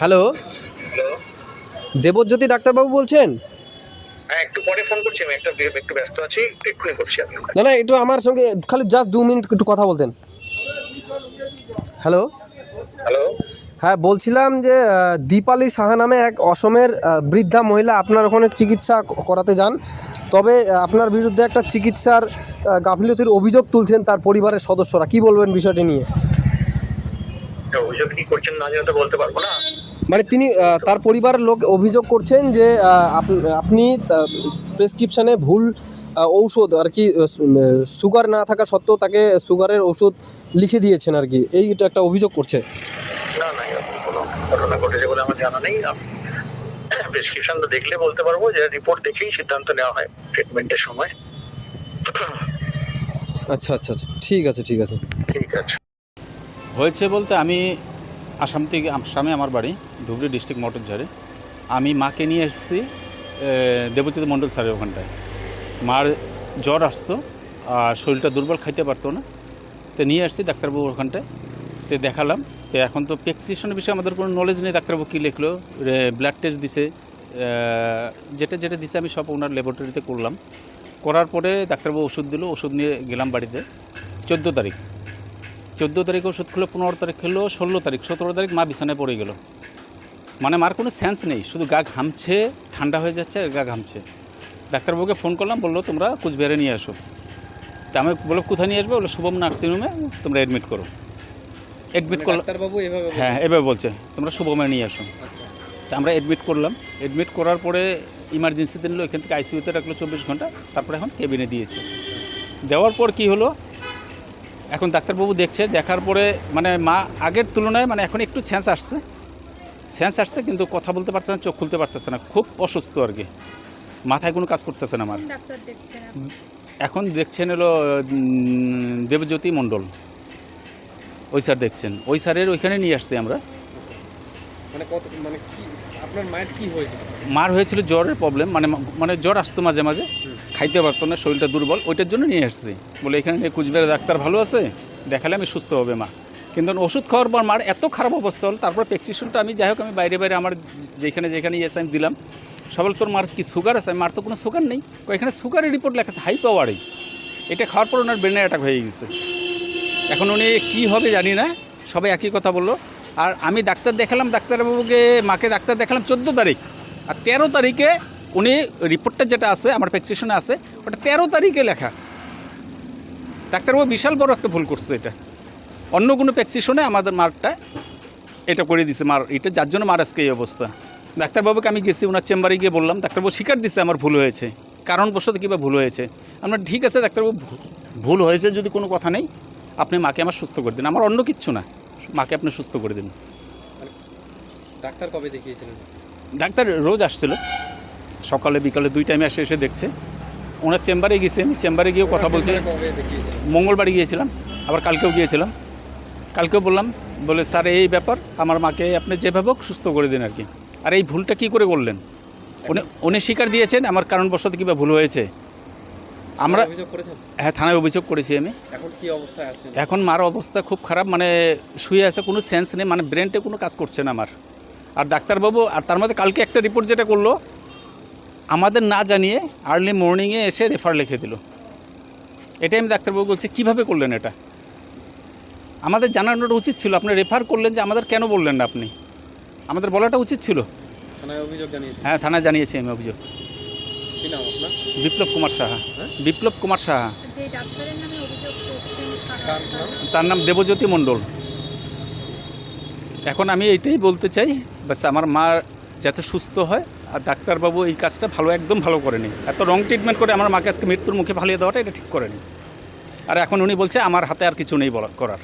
Hello? Debjyoti ডাক্তারবাবু বলছেন? হ্যাঁ একটু পরে ফোন করছি আমি একটা একটু ব্যস্ত আছি এক্ষুনি করছি আমি না না একটু আমার সঙ্গে খালি জাস্ট দু মিনিট একটু কথা বলতেন। হ্যালো? হ্যালো? হ্যাঁ বলছিলাম যে দীপালি সাহা নামে এক অসমের বৃদ্ধা মহিলা আপনার ওখানে চিকিৎসা করাতে যান। তবে আপনার বিরুদ্ধে একটা চিকিৎসার গাফিলতির অভিযোগ তুলছেন তার পরিবারের সদস্যরা। কি বলবেন বিষয়টি নিয়ে? অভিযোগ কি করছেন না বলতে পারব না? মানে তিনি তার পরিবারের লোক অভিযোগ করছেন যে আপ- আপনি প্রেসক্রিপশানে ভুল ঔষধ আর কি সুগার না থাকা সত্ত্বেও তাকে সুগারের ওষুধ লিখে দিয়েছেন আর কি। এইটা একটা অভিযোগ করছে। না না কোনো ঘটনা ঘটেছে বলে আমার জানা নেই। প্রেসক্রিপশন তো দেখলে বলতে পারব যে রিপোর্ট দেখেই সিদ্ধান্ত নেওয়া হয় ট্রিটমেন্টের সময়। আচ্ছা আচ্ছা আচ্ছা। ঠিক আছে ঠিক আছে। ঠিক আছে। হয়েছে বলতে আমি আসাম থেকে আসামে আমার বাড়ি, ধুবড়ি ডিস্ট্রিক্ট মটরঝাড়ে। আমি মাকে নিয়ে এসেছি দেবজ্যোতি মণ্ডল স্যারের ওখানটায়। মার জ্বর আসতো, আর শরীরটা দুর্বল খাইতে পারতো না। তো নিয়ে আসছি ডাক্তারবাবুর ওখানটায়। তো দেখালাম, তো এখন তো প্রেসক্রিপশনের বিষয়ে আমাদের কোনো নলেজ নেই। ডাক্তারবাবু কী লিখলো ব্লাড টেস্ট দিছে যেটা যেটা দিছে আমি সব ওনার ল্যাবরেটরিতে করলাম। করার পরে ডাক্তারবাবু ওষুধ দিল, ওষুধ নিয়ে গেলাম বাড়িতে। চোদ্দ তারিখ। চোদ্দ তারিখ ওষুধ খেলো পনেরো তারিখ খেলো ষোলো তারিখ সতেরো তারিখ মা বিছানায় পড়ে গেল। মানে মার কোনো সেন্স নেই শুধু গা ঘামছে ঠান্ডা হয়ে যাচ্ছে আর গা ঘামছে। ডাক্তারবাবুকে ফোন করলাম বলল তোমরা কুচবিহারে নিয়ে আসো। তা আমি বলল কোথায় নিয়ে আসবে? বলল শুভম নার্সিংহোমে তোমরা অ্যাডমিট করো। অ্যাডমিট করলাম। ডাক্তারবাবু হ্যাঁ এভাবে বলছে তোমরা শুভমে নিয়ে আসো। আচ্ছা। তা আমরা অ্যাডমিট করলাম। অ্যাডমিট করার পরে ইমার্জেন্সিতে নিলো এখান থেকে আইসিইউতে রাখল চব্বিশ ঘণ্টা তারপরে এখন কেবিনে দিয়েছে। দেওয়ার পর কি হলো? এখন ডাক্তারবাবু দেখছে দেখার পরে মানে মা আগের তুলনায় মানে এখন একটু সেন্স আসছে। সেন্স আসছে কিন্তু কথা বলতে পারছে না চোখ খুলতে পারতেছে না। খুব অসুস্থ আর কি। মাথায় কোনো কাজ করতেছে না আমার। ডাক্তার দেখছেন আপনি? এখন দেখছেন হলো উম, দেবজ্যোতি মণ্ডল। ওই স্যার দেখছেন। ওই স্যারের ওইখানে নিয়ে আসছি আমরা। মানে কত মানে কি আপনার মায়ের কি হয়েছে মার হয়েছিল জ্বরের প্রবলেম মানে মানে জ্বর আসতো মাঝে মাঝে। খাইতে পারতো না, শরীরটা দুর্বল, ওইটার জন্য নিয়ে আসছি বলে, এখানে নিয়ে কুচবিহারের ডাক্তার ভালো আছে, দেখালে আমি সুস্থ হবে, মা। কিন্তু ওষুধ খাওয়ার পর মার এত খারাপ অবস্থা হলো, তারপর প্রেসক্রিপশনটা আমি, যাই হোক, আমি বাইরে বাইরে আমার যেখানে যেখানে ইয়েছে আমি দিলাম। সবাই তোর মার কি সুগার আছে? মার তো কোনো সুগার নেই। এখানে সুগারের রিপোর্ট লেখা আছে, হাই পাওয়ারই এটা খাওয়ার পর ওনার ব্রেনে অ্যাটাক হয়ে গেছে। এখন উনি কী হবে জানি না, সবাই একই কথা বলল। আর আমি ডাক্তার দেখালাম, ডাক্তারবাবুকে, মাকে ডাক্তার দেখালাম চোদ্দ তারিখ। আর তেরো তারিখে উনি রিপোর্টটা যেটা আছে আমার প্রেসক্রিপশনে আছে ওটা তেরো তারিখে লেখা। ডাক্তারবাবু বিশাল বড় একটা ভুল করছে এটা। অন্য কোনো প্রেসক্রিপশনে আমাদের মারটা এটা করে দিছে মার এটা যার জন্য মার আজকে এই অবস্থা। ডাক্তারবাবুকে আমি গেছি ওনার চেম্বারে গিয়ে বললাম ডাক্তারবাবু স্বীকার দিচ্ছে আমার ভুল হয়েছে। কারণবশত কীভাবে ভুল হয়েছে। আমরা ঠিক আছে ডাক্তারবাবু ভুল হয়েছে যদি কোনো কথা নেই আপনি মাকে আমার সুস্থ করে দিন। আমার অন্য কিচ্ছু না। মাকে আপনি সুস্থ করে দিন। ডাক্তার কবে দেখিয়েছিলেন? ডাক্তার রোজ আসছিল। সকালে বিকালে দুই টাইমে এসে এসে দেখছে। ওনার চেম্বারে গেছি আমি চেম্বারে গিয়েও কথা বলছে। কবে মঙ্গলবারে গিয়েছিলাম আবার কালকেও গিয়েছিলাম। কালকেও বললাম বলে স্যার এই ব্যাপার আমার মাকে আপনি যেভাবে হোক সুস্থ করে দিন আর কি আর এই ভুলটা কি করে করলেন? উনি উনি স্বীকার দিয়েছেন আমার কারণবশত কীভাবে ভুল হয়েছে। আমরা হ্যাঁ থানায় অভিযোগ করেছি আমি। এখন কি অবস্থায় আছেন? এখন মার অবস্থা খুব খারাপ মানে শুয়ে আছে কোনো সেন্স নেই মানে ব্রেনটে কোনো কাজ করছে না আমার। আর ডাক্তারবাবু আর তার মধ্যে কালকে একটা রিপোর্ট যেটা করল আমাদের না জানিয়ে আর্লি মর্নিংয়ে এসে রেফার লিখে দিল। এটাই আমি ডাক্তারবাবু বলছি কীভাবে করলেন এটা? আমাদের জানানোটা উচিত ছিল আপনি রেফার করলেন যে আমাদের কেন বললেন না আপনি? আমাদের বলাটা উচিত ছিল। থানায় অভিযোগ জানিয়েছেন? হ্যাঁ থানায় জানিয়েছি আমি অভিযোগ। কি নাম আপনার? বিপ্লব কুমার সাহা। হ্যাঁ? বিপ্লব কুমার সাহা। যে ডাক্তারের নামে অভিযোগ করছেন কার নাম? তার নাম দেবজ্যোতি মণ্ডল। এখন আমি এইটাই বলতে চাই বাস আমার মা যাতে সুস্থ হয় আর ডাক্তারবাবু এই কাজটা ভালো, একদম ভালো করেনি। এত রং ট্রিটমেন্ট করে আমার মাকে আজকে মৃত্যুর মুখে ফালিয়ে দেওয়াটা এটা ঠিক করেনি। আর এখন উনি বলছে, আমার হাতে আর কিছু নেই বলা করার।